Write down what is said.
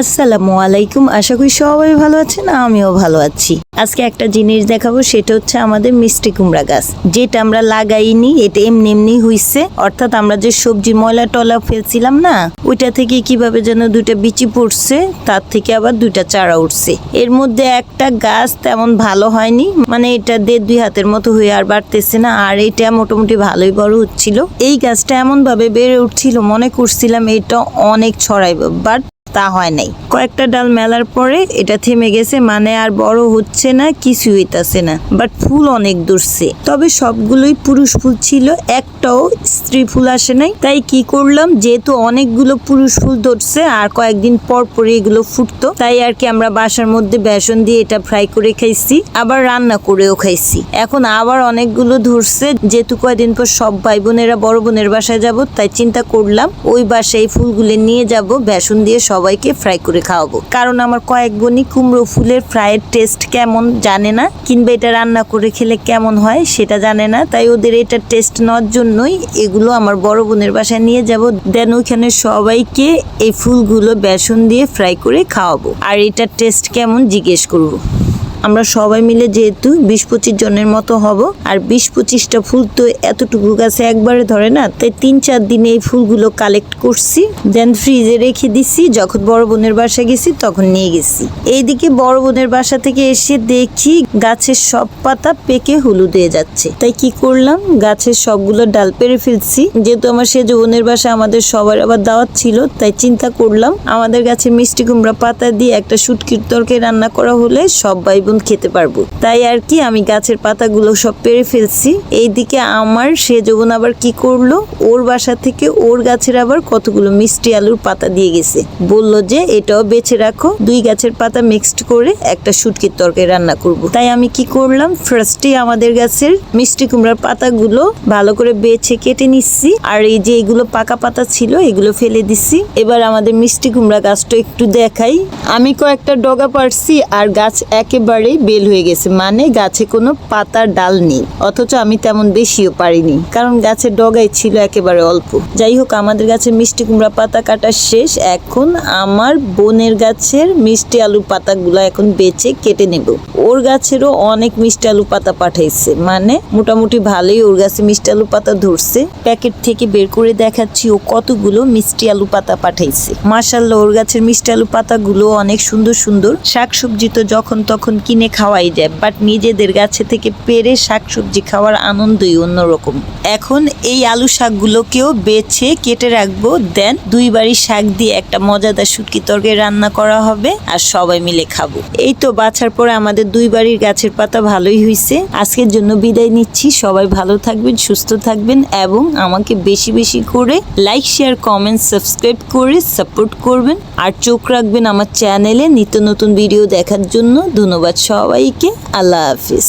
আসসালামু আলাইকুম। আশা করি সবাই ভালো আছেন, আমিও ভালো আছি। আজকে একটা জিনিস দেখাবো, সেটা হচ্ছে আমাদের মিষ্টি কুমড়া গাছ। যেটা আমরা লাগাইনি, এটা এমনি এমনি হইছে। অর্থাৎ আমরা যে সবজি ময়লা টলা ফেলছিলাম না, ওইটা থেকে কীভাবে যেন দুইটা বিচি পড়ছে, তার থেকে আবার দুইটা চারা উঠছে। এর মধ্যে একটা গাছ তেমন ভালো হয়নি মানে এটা দেড় দুই হাতের মতো হয়ে আর বাড়তেছে না, আর এটা মোটামুটি ভালোই বড় হচ্ছিল। এই গাছটা এমন ভাবে বেড়ে উঠছিল, মনে করছিলাম এটা অনেক ছড়াইব বাট তা হয় নাই। কয়েকটা ডাল মেলার পরে এটা থেমে গেছে মানে আর বড় হচ্ছে না কিছু হইতাছে না। বাট ফুল অনেক ধরছে তবে সবগুলোই পুরুষ ফুল ছিল, একটাও স্ত্রী ফুল আসে নাই। তাই কি করলাম, যেহেতু অনেকগুলো পুরুষ ফুল ধরছে, আর কয়েকদিন পর পরে এগুলো ফুটতো, তাই আর কি আমরা বাসার মধ্যে বেসন দিয়ে এটা ফ্রাই করে খাইছি, আবার রান্না করেও খাইছি। এখন আবার অনেকগুলো ধরছে, যেহেতু কয়েকদিন পর সব ভাই বোনেরা বড় বোনের বাসায় যাব, তাই চিন্তা করলাম, ওই বাসায় ফুলগুলো নিয়ে যাব, বেসন দিয়ে সবাইকে ফ্রাই করে খাওয়াবো। কারণ আমার কয়েক বোনই কুমড়ো ফুলের ফ্রাইয়ের টেস্ট কেমন জানে না, কিংবা এটা রান্না করে খেলে কেমন হয় সেটা জানে না। তাই ওদের এটা টেস্ট নেওয়ার জন্যই এগুলো আমার বড় বোনের বাসায় নিয়ে যাব। দেন ওইখানে সবাইকে এই ফুলগুলো বেসন দিয়ে ফ্রাই করে খাওয়াবো। আর এটার টেস্ট কেমন জিজ্ঞেস করব। আমরা সবাই মিলে যেহেতু বিশ পঁচিশ জনের মতো হব, আর বিশ পঁচিশটা ফুল তো এতটুকু গাছে একবারে ধরে না, তাই তিন চার দিনে এই ফুলগুলো কালেক্ট করছি দেন ফ্রিজে রেখে দিছি, যখন বড় বোনের বাসা গেছি তখন নিয়ে গেছি। এইদিকে বড় বোনের বাসা থেকে এসে দেখি গাছের সব পাতা পেকে হলুদ হয়ে যাচ্ছে। তাই কি করলাম? গাছের সবগুলো ডাল পেরে ফেলছি। যেহেতু আমার সেজ বোনের বাসা আমাদের সবার আবার দাওয়াত ছিল, তাই চিন্তা করলাম, আমাদের গাছে মিষ্টি কুমড়া পাতা দিয়ে একটা শুটকির তরকারি রান্না করা হলে সব ভাই বোন খেতে পারব। তাই আর কি আমি গাছের পাতাগুলো সব পেরে ফেলছি। এইদিকে আমার সে যখন আবার কি করল? ওর বাসা থেকে ওর গাছের আবার কতগুলো মিষ্টি আলুর পাতা দিয়ে গেছে। বলল যে, এটাও বেছে রাখো। দুই গাছের পাতা মিক্সড করে একটা শুটকির তরকারি রান্না করব। তাই আমি কি করলাম? ফার্স্টে আমাদের গাছের মিষ্টি কুমড়ার পাতাগুলো ভালো করে বেছে কেটে নিচ্ছি। আর এই যে এগুলো পাকা পাতা ছিল, এগুলো ফেলে দিচ্ছি। এবার আমাদের মিষ্টি কুমড়া গাছটা একটু দেখাই। আমি কয়েকটা ডগা পারছি আর গাছ একেবারেই বেল হয়ে গেছে। মানে গাছে কোনো পাতার ডাল নেই। অথচ আমি তেমন বেশিও পারিনি। কারণ গাছের ডগাই ছিল একেবারে অল্প। যাই হোক, আমাদের গাছের মিষ্টি কুমড়া পাতা কাটা শেষ। এখন আমার বোনের গাছের মিষ্টি আলু পাতাগুলো এখন বেছে কেটে নেব। ওর গাছেরও অনেক মিষ্টি আলু পাতা পাঠাইছে। মানে মোটামুটি ভালোই ওর গাছে মিষ্টি আলু পাতা ধরছে। প্যাকেট থেকে বের করে দেখাচ্ছি ও কতগুলো মিষ্টি আলু পাতা পাঠাইছে। মার্শাল্লাহ ওর গাছের মিষ্টি আলু পাতাগুলো অনেক সুন্দর সুন্দর। শাকসবজি তো যখন তখন কিনে খাওয়াই যায় বাট নিজেদের গাছে থেকে পেরে শাকসবজি খাওয়ার আনন্দই অন্যরকম। এখন এই আলু শাকগুলোকেও বেছে কেটে রাখব দেন দুই বাড়ি শাক দিয়ে একটা মজাদার শুটকি তরকারি রান্না করা হবে আর সবাই মিলে খাব। এই তো বাছার পরে আমাদের দুই বাড়ির গাছের পাতা ভালোই হয়েছে আজকের জন্য বিদায় নিচ্ছি, সবাই ভালো থাকবেন, সুস্থ থাকবেন এবং আমাকে বেশি বেশি করে লাইক শেয়ার কমেন্ট সাবস্ক্রাইব করে সাপোর্ট করবেন। আর চোখ রাখবেন আমার চ্যানেলে নিত্য নতুন ভিডিও দেখার জন্য। ধন্যবাদ সবাইকে আল্লাহ হাফিজ।